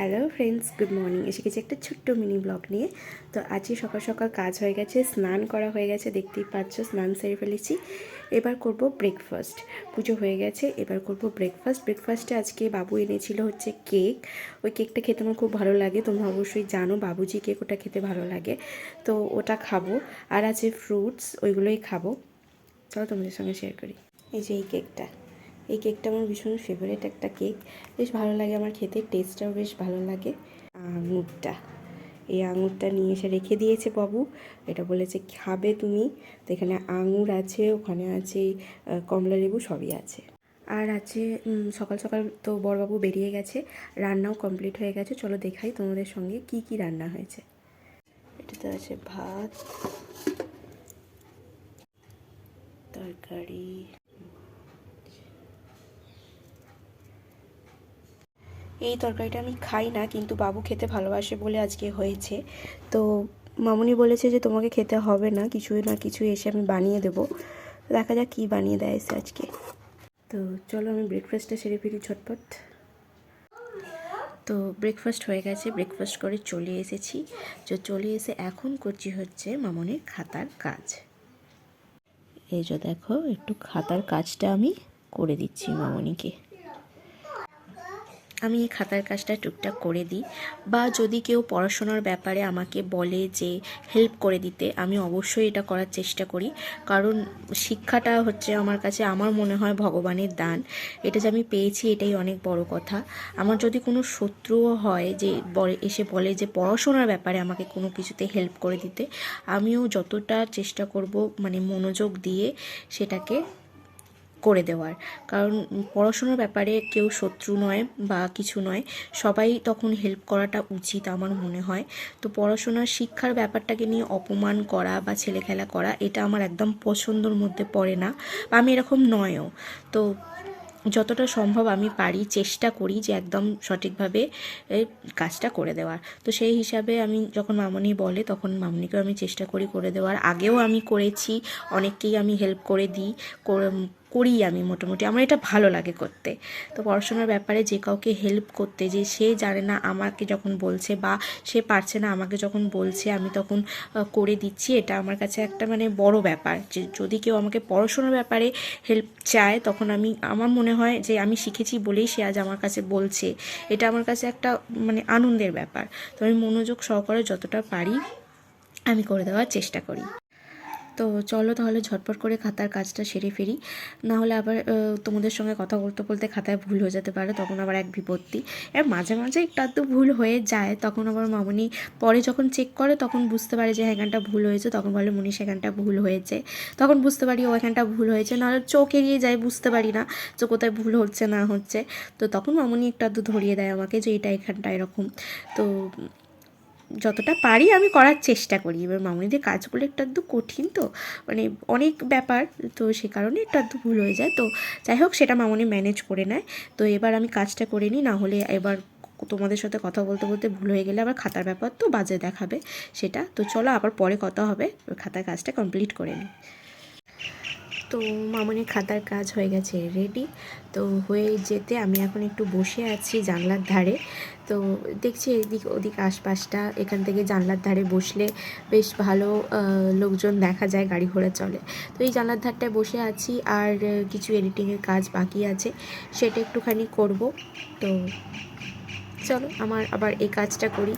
Hello friends good morning এসে গেছে একটা ছোট্ট মিনি ব্লগ নিয়ে। তো আজকে সকাল সকাল কাজ হয়ে গেছে, স্নান করা হয়ে গেছে, দেখতেই পাচ্ছ, স্নান সেরে ফেলেছি। এবার করব ব্রেকফাস্ট পুজো হয়ে গেছে, এবার করব ব্রেকফাস্ট ব্রেকফাস্টে আজকে বাবু এনেছিল হচ্ছে কেক ওই কেকটা খেতে আমার খুব ভালো লাগে। তোমরা অবশ্যই জানো বাবুজি কেক ওটা খেতে ভালো লাগে। তো ওটা খাব। আর আছে ফ্রুটস ওইগুলোই খাব। চলো তোমাদের সঙ্গে শেয়ার করি। এই যে এই কেকটা এই কেকটা আমার ভীষণ ফেভারিট একটা কেক। বেশ ভালো লাগে আমার খেতে টেস্টটাও বেশ ভালো লাগে। আঙুরটা, এই আঙুরটা নিয়ে এসে রেখে দিয়েছে বাবু। এটা বলেছে, খাবে তুমি? তো এখানে আঙুর আছে, ওখানে আছে কমলা লেবু সবই আছে। আর আছে সকাল সকাল তো বড়বাবু বেরিয়ে গেছে, রান্নাও কমপ্লিট হয়ে গেছে। চলো দেখাই তোমাদের সঙ্গে কি কি রান্না হয়েছে। এটাতে আছে ভাত, তরকারি এই তরকারিটা আমি খাই না, কিন্তু বাবু খেতে ভালোবাসে বলে আজকে হয়েছে। তো মামুনি বলেছে যে তোমাকে খেতে হবে না কিছু না, কিছু এসে আমি বানিয়ে দেবো। দেখা যাক কী বানিয়ে দেয় এসে আজকে। তো চলো আমি ব্রেকফাস্টটা সেরে ফেলি ঝটপট। তো ব্রেকফাস্ট হয়ে গেছে ব্রেকফাস্ট করে চলে এসেছি। তো চলে এসে এখন করছি হচ্ছে মামনির খাতার কাজ। এই যে দেখো, একটু খাতার কাজটা আমি করে দিচ্ছি মামনিকে। আমি এই খাতার কাজটা টুকটাক করে দিই বা যদি কেউ পড়াশোনার ব্যাপারে আমাকে বলে যে হেল্প করে দিতে, আমি অবশ্যই এটা করার চেষ্টা করি। কারণ শিক্ষাটা হচ্ছে আমার কাছে, আমার মনে হয় ভগবানের দান। এটা যে আমি পেয়েছি এটাই অনেক বড় কথা। আমার যদি কোনো শত্রুও হয় যে এসে বলে যে পড়াশোনার ব্যাপারে আমাকে কোনো কিছুতে হেল্প করে দিতে, আমিও যতটা চেষ্টা করব মানে মনোযোগ দিয়ে সেটাকে করে দেওয়ার। কারণ পড়াশোনার ব্যাপারে কেউ শত্রু নয় বা কিছু নয়। সবাই তখন হেল্প করাটা উচিত আমার মনে হয়। তো পড়াশোনার শিক্ষার ব্যাপারটাকে নিয়ে অপমান করা বা ছেলেখেলা করা, এটা আমার একদম পছন্দর মধ্যে পড়ে না। বা আমি এরকম নয়ও। তো যতটা সম্ভব আমি পারি, চেষ্টা করি যে একদম সঠিকভাবে কাজটা করে দেওয়ার। তো সেই হিসাবে আমি যখন মামনি বলে, তখন মামনিকেও আমি চেষ্টা করি করে দেওয়ার। আগেও আমি করেছি, অনেককেই আমি হেল্প করে দিই করে- আমি মোটামুটি। আমার এটা ভালো লাগে করতে। তো পড়াশোনার ব্যাপারে যে কাউকে হেল্প করতে যে সে জানে না আমাকে যখন বলছে বা সে পারছে না আমাকে যখন বলছে, আমি তখন করে দিচ্ছি। এটা আমার কাছে একটা মানে বড় ব্যাপার যে যদি কেউ আমাকে পড়াশোনার ব্যাপারে হেল্প চায়, তখন আমি, আমার মনে হয় যে আমি শিখেছি বলেই সে আজ আমার কাছে বলছে। এটা আমার কাছে একটা মানে আনন্দের ব্যাপার। তো আমি মনোযোগ সহকারে যতটা পারি আমি করে দেওয়ার চেষ্টা করি। তো চলো তাহলে ঝটপট করে খাতার কাজটা সেরে ফেরি। না হলে আবার তোমাদের সঙ্গে কথা বলতে বলতে খাতায় ভুল হয়ে যেতে পারে তখন আবার এক বিপত্তি। এর মাঝে মাঝে একটু আধটু ভুল হয়ে যায় তখন আবার মামনি পরে যখন চেক করে তখন বুঝতে পারে যে হ্যাঁ, এখানটা ভুল হয়েছে তখন বলে মনি সেখানটা ভুল হয়েছে। তখন বুঝতে পারি ও এখানটা ভুল হয়েছে নাহলে চোখ এড়িয়ে যায় বুঝতে পারি না যে কোথায় ভুল হচ্ছে না হচ্ছে। তো তখন মামনি একটু আধটু ধরিয়ে দেয় আমাকে যে এটা এখানটা এরকম। তো যতটা পারি আমি করার চেষ্টা করি। এবার মামুনিদের কাজগুলো একটু আধটু কঠিন তো মানে অনেক ব্যাপার, তো সে কারণে একটু আধটু ভুল হয়ে যায়। তো যাই হোক, সেটা মামুনি ম্যানেজ করে নেয়। তো এবার আমি কাজটা করে নিই, না হলে এবার তোমাদের সাথে কথা বলতে বলতে ভুল হয়ে গেলে আবার খাতার ব্যাপার তো বাজে দেখাবে সেটা। তো চলো আবার পরে কথা হবে খাতার কাজটা কমপ্লিট করে নিই। তো মামনির খাতার কাজ হয়ে গেছে রেডি তো হয়ে যেতে আমি এখন একটু বসে আছি জানলার ধারে। তো দেখছি এদিক ওদিক আশপাশটা, এখান থেকে জানলার ধারে বসলে বেশ ভালো লোকজন দেখা যায়, গাড়ি ঘোড়া চলে। তো এই জানলার ধারটায় বসে আছি আর কিছু এডিটিংয়ের কাজ বাকি আছে, সেটা একটুখানি করব। তো চলো, আমার আবার এই কাজটা করি।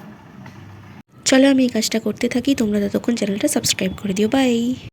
চলো, আমি এই কাজটা করতে থাকি। তোমরা ততক্ষণ চ্যানেলটা সাবস্ক্রাইব করে দিও। বাই